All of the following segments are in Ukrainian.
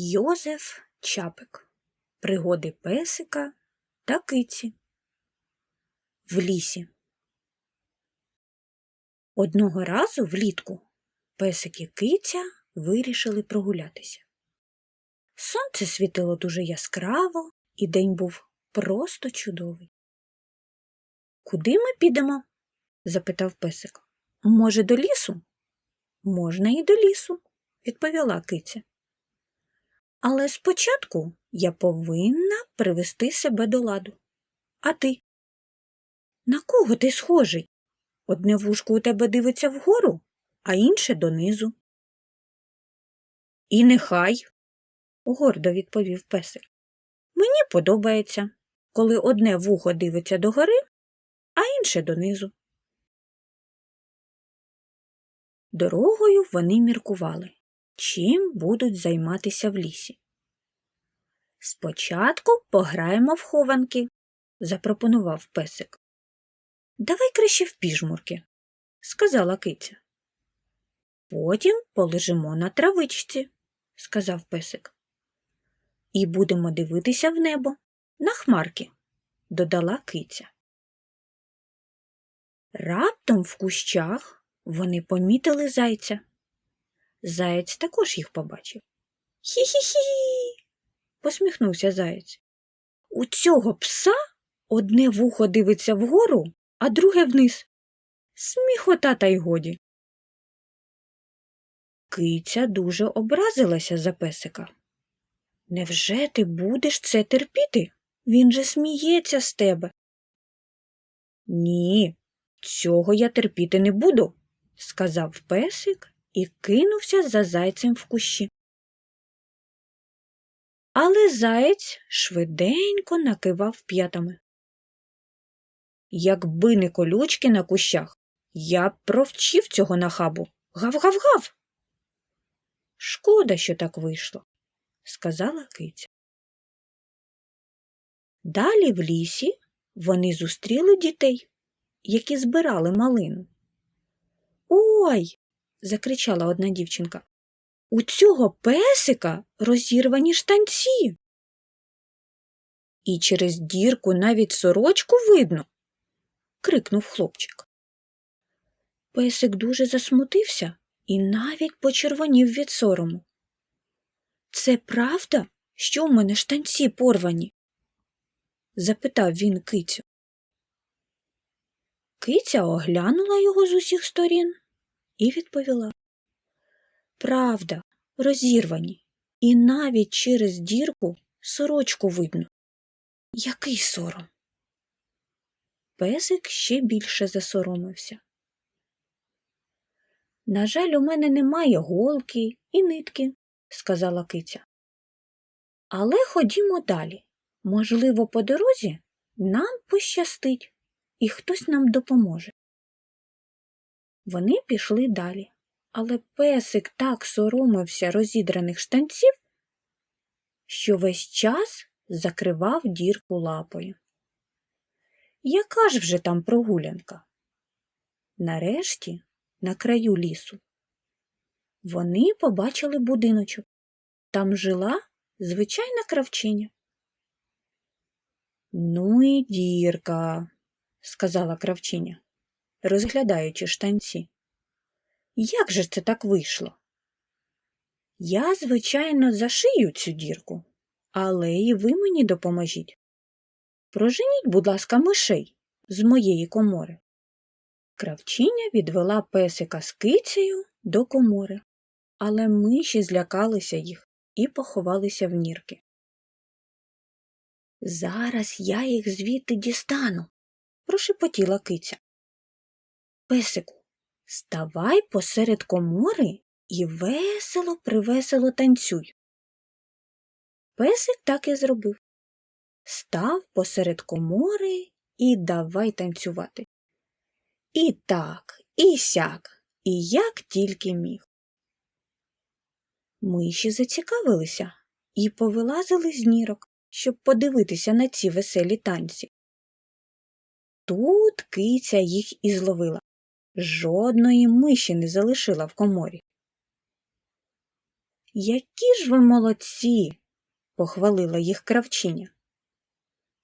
Йозеф Чапик. Пригоди песика та киці. В лісі. Одного разу влітку песик і киця вирішили прогулятися. Сонце світило дуже яскраво, і день був просто чудовий. Куди ми підемо? запитав песик. Може, до лісу? Можна і до лісу, відповіла киця. Але спочатку я повинна привести себе до ладу. А ти? На кого ти схожий? Одне вушко у тебе дивиться вгору, а інше донизу. І нехай, гордо відповів песик. Мені подобається, коли одне вухо дивиться догори, а інше донизу. Дорогою вони міркували, чим будуть займатися в лісі. Спочатку пограємо в хованки, запропонував песик. Давай краще в піжмурки, сказала киця. Потім полежимо на травичці, сказав песик. І будемо дивитися в небо на хмарки, додала киця. Раптом в кущах вони помітили зайця. Заєць також їх побачив. Хі-хі-хі. посміхнувся заєць. У цього пса одне вухо дивиться вгору, а друге вниз. Сміхота та й годі. Киця дуже образилася за песика. Невже ти будеш це терпіти? Він же сміється з тебе. Ні, цього я терпіти не буду, сказав песик і кинувся за зайцем в кущі. Але заєць швиденько накивав п'ятами. Якби не колючки на кущах, я б провчив цього нахабу. Гав-гав-гав. Шкода, що так вийшло, сказала киця. Далі в лісі вони зустріли дітей, які збирали малину. Ой. Закричала одна дівчинка. У цього песика розірвані штанці. І через дірку навіть сорочку видно. крикнув хлопчик. Песик дуже засмутився і навіть почервонів від сорому. Це правда, що в мене штанці порвані? запитав він кицю. Киця оглянула його з усіх сторін і відповіла. Правда, розірвані, і навіть через дірку сорочку видно. Який сором? Песик ще більше засоромився. На жаль, у мене немає голки і нитки, сказала киця. Але ходімо далі. Можливо, по дорозі нам пощастить, і хтось нам допоможе. Вони пішли далі, але песик так соромився розідраних штанців, що весь час закривав дірку лапою. Яка ж вже там прогулянка? Нарешті, на краю лісу, вони побачили будиночок. Там жила звичайна кравчиня. Ну і дірка, сказала кравчиня, розглядаючи штанці. Як же це так вийшло? Я, звичайно, зашию цю дірку, але і ви мені допоможіть. Проженіть, будь ласка, мишей з моєї комори. Кравчиня відвела песика з кицею до комори, але миші злякалися їх і поховалися в нірки. Зараз я їх звідти дістану, прошепотіла киця. Песику, ставай посеред комори і весело привесело танцюй. Песик так і зробив. Став посеред комори і давай танцювати. І так, і сяк, і як тільки міг. Миші зацікавилися і повилазили з нірок, щоб подивитися на ці веселі танці. Тут киця їх і зловила. Жодної миші не залишила в коморі. Які ж ви молодці, похвалила їх кравчиня.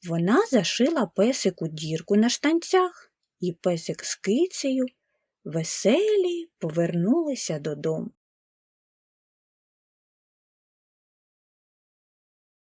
Вона зашила песику дірку на штанцях, і песик з кицею веселі повернулися додому.